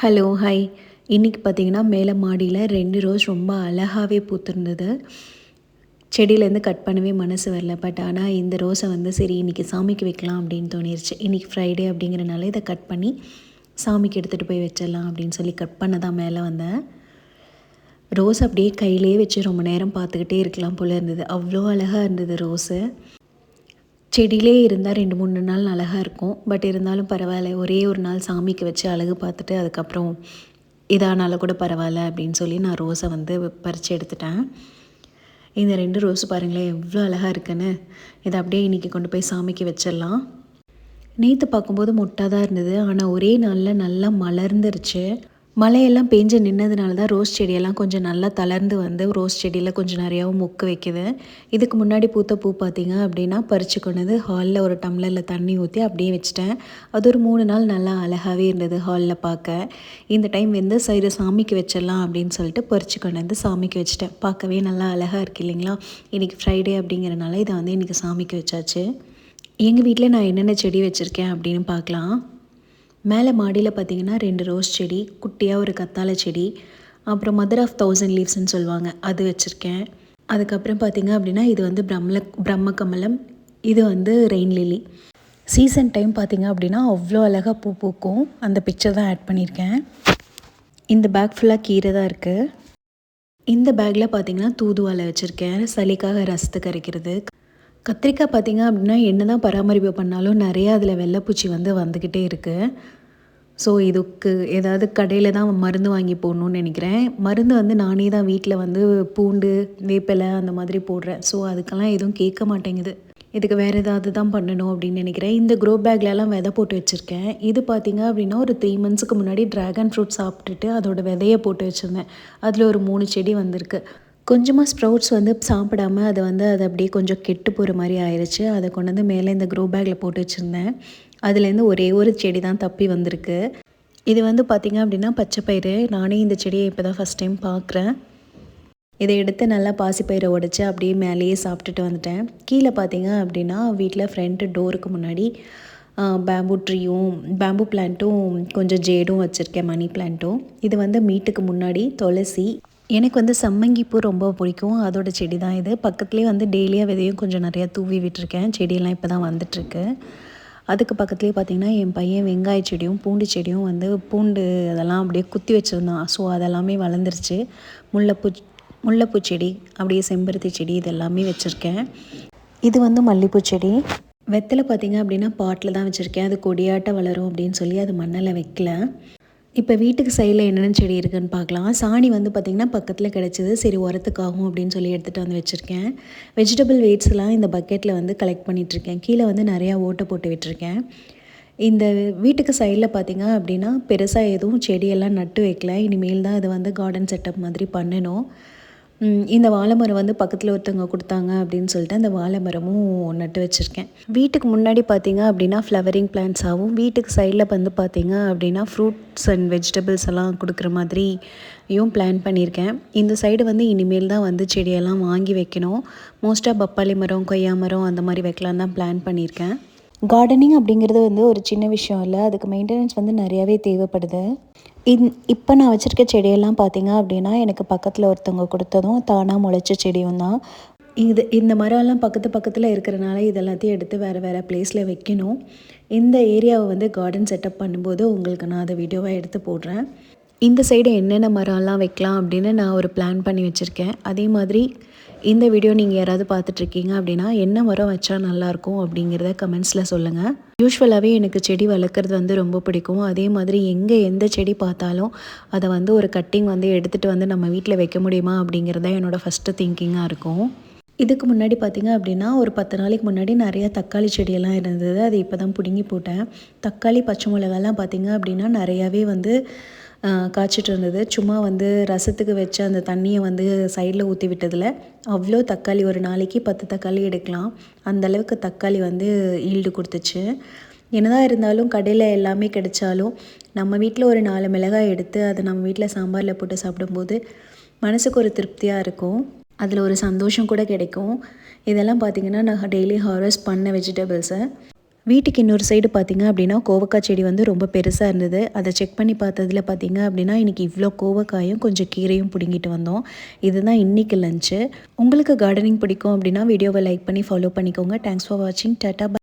Hello hi இன்றைக்கி பார்த்தீங்கன்னா மேலே மாடியில் ரெண்டு ரோஸ் ரொம்ப அழகாகவே பூத்திருந்தது. செடியிலேருந்து கட் பண்ணவே மனசு வரல. பட் ஆனால் இந்த ரோஸை வந்து சரி இன்றைக்கி சாமிக்கு வைக்கலாம் அப்படின்னு தோணிருச்சு. இன்றைக்கி ஃப்ரைடே அப்படிங்கிறனால இதை கட் பண்ணி சாமிக்கு எடுத்துகிட்டு போய் வச்சிடலாம் அப்படின்னு சொல்லி கட் பண்ண தான் மேலே வந்தேன். ரோஸ் அப்படியே கையிலே வச்சு ரொம்ப நேரம் பார்த்துக்கிட்டே இருக்கலாம் போல் இருந்தது. அவ்வளோ அழகாக இருந்தது ரோஸு செடியிலே இருந்தால் ரெண்டு மூணு நாள் அழகாக இருக்கும். பட் இருந்தாலும் பரவாயில்ல. ஒரே ஒரு நாள் சாமிக்கு வச்சு அழகு பார்த்துட்டு அதுக்கப்புறம் இதானால கூட பரவாயில்ல அப்படின்னு சொல்லி நான் ரோஸை வந்து பறித்து எடுத்துட்டேன். இந்த ரெண்டு ரோஸ் பாருங்களேன் எவ்வளோ அழகாக இருக்குன்னு. இதை அப்படியே இன்றைக்கி கொண்டு போய் சாமிக்கு வச்சிடலாம். நேற்று பார்க்கும்போது மொட்டாக தான் இருந்தது. ஆனால் ஒரே நாளில் நல்லா மலர்ந்துருச்சு. மழையெல்லாம் பெஞ்சு நின்னதுனால தான் ரோஸ் செடியெல்லாம் கொஞ்சம் நல்லா தளர்ந்து வந்து ரோஸ் செடியில் கொஞ்சம் நிறையாவும் மொக்கு வைக்குது. இதுக்கு முன்னாடி பூத்த பூ பார்த்தீங்க அப்படின்னா பறித்து கொண்டது. ஹாலில் ஒரு டம்ளரில் தண்ணி ஊற்றி அப்படியே வச்சுட்டேன். அது ஒரு மூணு நாள் நல்லா அழகாகவே இருந்தது ஹாலில் பார்க்க இந்த டைம் வந்து சைடு சாமிக்கு வச்சிடலாம் அப்படின்னு சொல்லிட்டு பறித்து கொண்டு வந்து சாமிக்கு வச்சுட்டேன். பார்க்கவே நல்லா அழகாக இருக்குது இல்லைங்களா? இன்றைக்கி ஃப்ரைடே அப்படிங்கிறனால இதை வந்து இன்றைக்கி சாமிக்கு வச்சாச்சு. எங்கள் வீட்டில் நான் என்னென்ன செடி வச்சுருக்கேன் அப்படின்னு பார்க்கலாம். மேலே மாடியில் பார்த்தீங்கன்னா ரெண்டு ரோஸ் செடி குட்டியாக ஒரு கத்தாழை செடி அப்புறம் மதர் ஆஃப் தௌசண்ட் லீவ்ஸ்ன்னு சொல்லுவாங்க. அது வச்சுருக்கேன். அதுக்கப்புறம் பார்த்திங்க அப்படின்னா இது வந்து பிரம்மல பிரம்ம கமலம் இது வந்து ரெயின் லிலி சீசன் டைம் பார்த்திங்க அப்படின்னா அவ்வளோ அழகாக பூ பூக்கும். அந்த பிக்சர் தான் ஆட் பண்ணியிருக்கேன். இந்த பேக் ஃபுல்லாக கீரை தான் இருக்குது இந்த பேக்கில் பார்த்திங்கன்னா தூதுவாலை வச்சுருக்கேன். சளிக்காக ரசத்து கரைக்கிறது கத்திரிக்காய் பார்த்திங்க அப்படின்னா என்ன தான் பராமரிப்பு பண்ணாலும் நிறையா அதில் வெள்ளைப்பூச்சி வந்து வந்துக்கிட்டே இருக்குது ஸோ இதுக்கு ஏதாவது கடையில் தான் மருந்து வாங்கி போடணுன்னு நினைக்கிறேன். மருந்து வந்து நானே தான் வீட்டில் வந்து பூண்டு வேப்பிலை அந்த மாதிரி போடுறேன். ஸோ அதுக்கெல்லாம் எதுவும் கேட்க மாட்டேங்குது. இதுக்கு வேறு ஏதாவது தான் பண்ணணும் அப்படின்னு நினைக்கிறேன். இந்த க்ரோ பேக்லலாம் விதை போட்டு வச்சுருக்கேன். இது பார்த்திங்க அப்படின்னா ஒரு த்ரீ மந்த்ஸுக்கு முன்னாடி ட்ராகன் ஃப்ரூட் சாப்பிட்டுட்டு அதோட விதையை போட்டு வச்சுருந்தேன். அதில் ஒரு மூணு செடி வந்திருக்கு. கொஞ்சமாக ஸ்ப்ரவுட்ஸ் வந்து சாப்பிடாம அதை வந்து அது அப்படியே கொஞ்சம் கெட்டு போகிற மாதிரி ஆயிடுச்சு அதை கொண்டு வந்து மேலே இந்த க்ரோ பேக்கில் போட்டு வச்சுருந்தேன். அதுலேருந்து ஒரே ஒரு செடி தான் தப்பி வந்திருக்கு. இது வந்து பார்த்திங்க அப்படின்னா பச்சை பயிறு நானே இந்த செடியை இப்போ தான் ஃபஸ்ட் டைம் பார்க்குறேன் இதை எடுத்து நல்லா பாசிப்பயிரை உடச்சி அப்படியே மேலேயே சாப்பிட்டுட்டு வந்துட்டேன். கீழே பார்த்தீங்க அப்படின்னா வீட்டில் ஃப்ரண்ட்டு டோருக்கு முன்னாடி பேம்பு ட்ரீயும் பேம்பு பிளான்ட்டும் கொஞ்சம் ஜேடும் வச்சுருக்கேன் மணி பிளான்ட்டும் இது வந்து மீட்டுக்கு முன்னாடி துளசி எனக்கு வந்து சம்மங்கி பூ ரொம்ப பிடிக்கும். அதோட செடி தான் இது. பக்கத்துலேயே வந்து டெய்லியாக விதையும் கொஞ்சம் நிறையா தூவி விட்டுருக்கேன். செடியெல்லாம் இப்போ தான் வந்துட்டுருக்கு. அதுக்கு பக்கத்துலேயே பார்த்திங்கன்னா என் பையன் வெங்காய செடியும் பூண்டு செடியும் வந்து பூண்டு அதெல்லாம் அப்படியே குத்தி வச்சுருந்தான். ஸோ அதெல்லாமே வளர்ந்துருச்சு. முல்லைப்பூ முல்லைப்பூ செடி அப்படியே செம்பருத்தி செடி இது எல்லாமே வச்சுருக்கேன். இது வந்து மல்லிப்பூ செடி. வெத்தலை பார்த்திங்க அப்படின்னா பாட்டில் தான் வச்சுருக்கேன். அது கொடியாட்ட வளரும் அப்படின்னு சொல்லி அது மண்ணில் வைக்கல. இப்போ வீட்டுக்கு சைடில் என்னென்ன செடி இருக்குதுன்னு பார்க்கலாம். சாணி வந்து பார்த்திங்கன்னா பக்கத்தில் கிடச்சிது. சரி உரத்துக்காகும் அப்படின்னு சொல்லி எடுத்துகிட்டு வந்து வச்சுருக்கேன். வெஜிடபிள் வெயிட்ஸ்லாம் இந்த பக்கெட்டில் வந்து கலெக்ட் பண்ணிகிட்ருக்கேன் கீழே வந்து நிறையா ஓட்டை போட்டு விட்டுருக்கேன். இந்த வீட்டுக்கு சைடில் பார்த்திங்க அப்படின்னா பெருசாக எதுவும் செடியெல்லாம் நட்டு வைக்கல. இனிமேல் தான் இது வந்து கார்டன் செட்டப் மாதிரி பண்ணணும். இந்த வாழை மரம் வந்து பக்கத்தில் ஒருத்தவங்க கொடுத்தாங்க அப்படின்னு சொல்லிட்டு அந்த வாழை மரமும் நட்டு வச்சுருக்கேன். வீட்டுக்கு முன்னாடி பார்த்தீங்க அப்படின்னா ஃப்ளவரிங் பிளான்ட்ஸாகவும் வீட்டுக்கு சைடில் வந்து பார்த்தீங்க அப்படின்னா ஃப்ரூட்ஸ் அண்ட் வெஜிடபிள்ஸ் எல்லாம் கொடுக்குற மாதிரியும் பிளான் பண்ணியிருக்கேன் இந்த சைடு வந்து இனிமேல் தான் வந்து செடியெல்லாம் வாங்கி வைக்கணும். மோஸ்ட்டாக பப்பாளி மரம் கொய்யா மரம் அந்த மாதிரி வைக்கலாம் தான் பிளான் பண்ணியிருக்கேன் கார்டனிங் அப்படிங்கிறது வந்து ஒரு சின்ன விஷயம் இல்லை அதுக்கு மெயின்டெனன்ஸ் வந்து நிறையாவே தேவைப்படுது. இந் இப்போ நான் வச்சுருக்க செடியெல்லாம் பார்த்தீங்க அப்படின்னா எனக்கு பக்கத்தில் ஒருத்தவங்க கொடுத்ததும் தானாக முளைச்ச செடியும் தான். இது இந்த மரம்லாம் பக்கத்து பக்கத்தில் இருக்கிறனால இதெல்லாத்தையும் எடுத்து வேறு வேறு ப்ளேஸில் வைக்கணும். இந்த ஏரியாவை வந்து கார்டன் செட்டப் பண்ணும்போது உங்களுக்கு நான் அதை வீடியோவாக எடுத்து போடுறேன். இந்த சைடு என்னென்ன மரம்லாம் வைக்கலாம் அப்படின்னு நான் ஒரு பிளான் பண்ணி வச்சுருக்கேன். அதே மாதிரி இந்த வீடியோ நீங்கள் யாராவது பார்த்துட்ருக்கீங்க அப்படின்னா என்ன மரம் வச்சா நல்லாயிருக்கும்? அப்படிங்கிறத கமெண்ட்ஸில் சொல்லுங்கள் யூஸ்வலாகவே எனக்கு செடி வளர்க்குறது வந்து ரொம்ப பிடிக்கும். அதே மாதிரி எங்கே எந்த செடி பார்த்தாலும் அதை வந்து ஒரு கட்டிங் வந்து எடுத்துகிட்டு வந்து நம்ம வீட்டில் வைக்க முடியுமா அப்படிங்கிறத என்னோடய ஃபஸ்ட்டு திங்கிங்காக இருக்கும். இதுக்கு முன்னாடி பார்த்திங்க அப்படின்னா ஒரு பத்து நாளைக்கு முன்னாடி நிறையா தக்காளி செடியெல்லாம் இருந்தது. அது இப்போ தான் பிடுங்கி போட்டேன். தக்காளி பச்சை மிளகாலாம் பார்த்திங்க அப்படின்னா நிறையாவே வந்து காய்ச்சிட்டு இருந்தது. சும்மா வந்து ரசத்துக்கு வச்ச அந்த தண்ணியை வந்து சைடில் ஊற்றி விட்டதில். அவ்வளோ தக்காளி ஒரு நாளைக்கு பத்து தக்காளி எடுக்கலாம். அந்தளவுக்கு தக்காளி வந்து ஈல்டு கொடுத்துச்சு. என்னதான் இருந்தாலும் கடையில் எல்லாமே கிடைச்சாலும் நம்ம வீட்டில் ஒரு நாலு மிளகாய் எடுத்து அதை நம்ம வீட்டில் சாம்பாரில் போட்டு சாப்பிடும்போது மனசுக்கு ஒரு திருப்தியாக இருக்கும். அதில் ஒரு சந்தோஷம் கூட கிடைக்கும். இதெல்லாம் பார்த்திங்கன்னா நான் டெய்லி ஹார்வெஸ்ட் பண்ண வெஜிடபிள்ஸை வீட்டுக்கு இன்னொரு சைடு பார்த்தீங்க அப்படின்னா கோவக்காய் செடி வந்து ரொம்ப பெருசாக இருந்தது. அதை செக் பண்ணி பார்த்ததில் பார்த்தீங்க அப்படின்னா இன்றைக்கி இவ்வளோ கோவக்காயும் கொஞ்சம் கீரையும் பிடுங்கிட்டு வந்தோம். இதுதான் இன்றைக்கி லஞ்சு உங்களுக்கு கார்டனிங் பிடிக்கும் அப்படின்னா வீடியோவை லைக் பண்ணி ஃபாலோ பண்ணிக்கோங்க. தேங்க்ஸ் ஃபார் வாட்சிங் டாட்டா